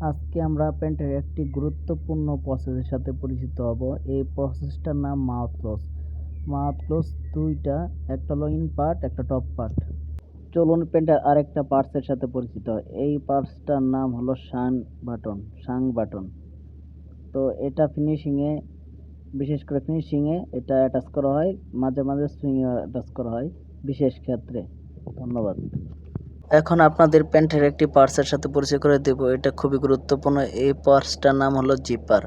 আজকে আমরা প্যান্টের একটি গুরুত্বপূর্ণ প্রসেসের সাথে পরিচিত হব। এই প্রসেসটার নাম মাউথ ক্লোজ মাউথ ক্লোজ দুইটা, একটা হলো ইন পার্ট একটা টপ পার্ট চলুন প্যান্টের আরেকটা পার্টসের সাথে পরিচিত। এই পার্টসটার নাম হলো শান বাটন, শাং বাটন। তো এটা ফিনিশিংয়ে বিশেষ করে ফিনিশিংয়ে এটা অ্যাটাচ করা হয়, মাঝে মাঝে সুইংয়ে অ্যাটাচ করা হয়, বিশেষ ক্ষেত্রে। ধন্যবাদ। এখন আপনাদের প্যান্টের একটি পার্সের সাথে পরিচয় করে দেব। এটা খুবই গুরুত্বপূর্ণ। এই পার্সটার নাম হলো জিপার।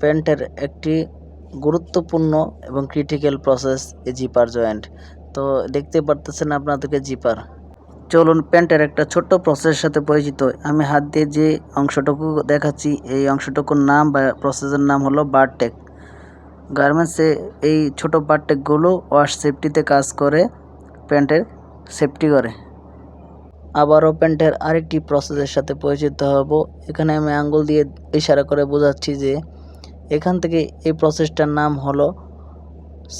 প্যান্টের একটি গুরুত্বপূর্ণ এবং ক্রিটিক্যাল প্রসেস এই জিপার জয়েন্ট তো দেখতে পারতেছেন আপনাদেরকে জিপার। চলুন, প্যান্টের একটা ছোট্ট প্রসেসের সাথে পরিচিত। আমি হাত দিয়ে যে অংশটুকু দেখাচ্ছি, এই অংশটুকুর নাম বা প্রসেসের নাম হলো বারটেক। গার্মেন্টসে এই ছোট বারটেকগুলো ওয়াশ সেফটিতে কাজ করে, প্যান্টের সেফটি করে। আবারও প্যান্টের আরেকটি প্রসেসের সাথে পরিচিত হব। এখানে আমি আঙ্গুল দিয়ে ইশারা করে বোঝাচ্ছি যে এখান থেকে এই প্রসেসটার নাম হলো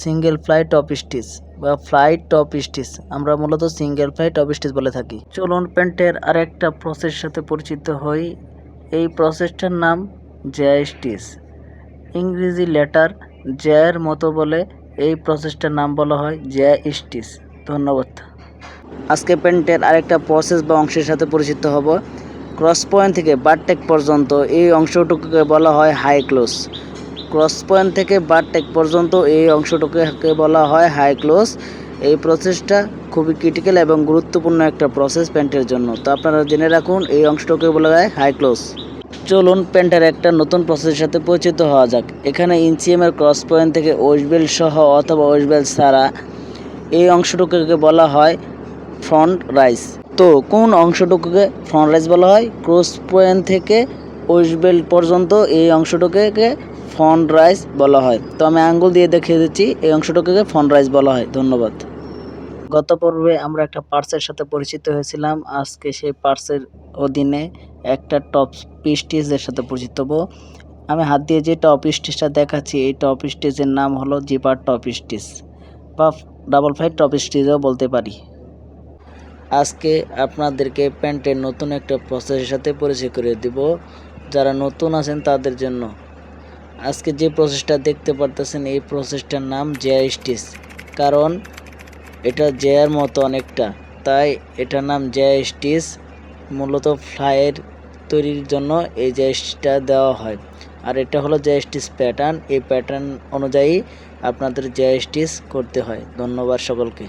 সিঙ্গেল ফ্লাই টপ স্টিচ বা ফ্লাই টপ স্টিচ আমরা মূলত সিঙ্গেল ফ্লাই টপ স্টিচ বলে থাকি। চলুন প্যান্টের আরেকটা প্রসেস সাথে পরিচিত হই। এই প্রসেসটার নাম জ্যা স্টিচ ইংরেজি লেটার জ্যার মতো বলে এই প্রসেসটার নাম বলা হয় জ্যা স্টিচ ধন্যবাদ। আজকে প্যান্টের আরেকটা প্রসেস বা অংশের সাথে পরিচিত হব। ক্রস পয়েন্ট থেকে বারটেক পর্যন্ত এই অংশটুকুকে বলা হয় হাই ক্লোজ ক্রস পয়েন্ট থেকে বারটেক পর্যন্ত এই অংশটুকুকে বলা হয় হাই ক্লোজ এই প্রসেসটা খুবই ক্রিটিক্যাল এবং গুরুত্বপূর্ণ একটা প্রসেস প্যান্টের জন্য। তো আপনারা জেনে রাখুন, এই অংশটুকুকে বলা হয় হাই ক্লোজ চলুন প্যান্টের একটা নতুন প্রসেসের সাথে পরিচিত হওয়া যাক। এখানে ইনসিএমের ক্রস পয়েন্ট থেকে ওয়েস্টবেল সহ অথবা ওয়েস্টবেল ছাড়া এই অংশটুকুকে বলা হয় ফ্রন্ট রাইস। তো কোন অংশটুকুকে ফ্রন্ট রাইস বলা হয়? ক্রস পয়েন্ট থেকে ওয়েস্টবেল পর্যন্ত এই অংশটুকুকে ফ্রন্ট রাইস বলা হয়। তো আমি আঙ্গুল দিয়ে দেখিয়ে দিচ্ছি, এই অংশটুকুকে ফ্রন্ট রাইস বলা হয়। ধন্যবাদ। গত পর্বে আমরা একটা পার্টসের সাথে পরিচিত হয়েছিলাম। আজকে সেই পার্সের অধীনে একটা টপ স্টিচের সাথে পরিচিত হব। আমি হাত দিয়ে যে টপ স্টিচটা দেখাচ্ছি, এই টপ স্টিচের নাম হলো জিপার টপ স্টিচ বা ডাবল ফাইভ টপ স্টিচও বলতে পারি। আজকে আপনাদেরকে প্যান্টের নতুন একটা প্রসেসের সাথে পরিচয় করে দিব। যারা নতুন আছেন তাদের জন্য। আজকে যে প্রসেসটা দেখতে পারতেছেন, এই প্রসেসটার নাম জেয়া স্টিচ কারণ এটা জেয়ার মতো অনেকটা। তাই এটার নাম জেয়া স্টিচ মূলত ফ্লাইয়ের তৈরির জন্য এই জেয়া স্টিচটা দেওয়া হয়। আর এটা হলো জেয়া স্টিচ প্যাটার্ন এই প্যাটার্ন অনুযায়ী আপনাদের জেয়া স্টিচ করতে হয়। ধন্যবাদ সকলকে।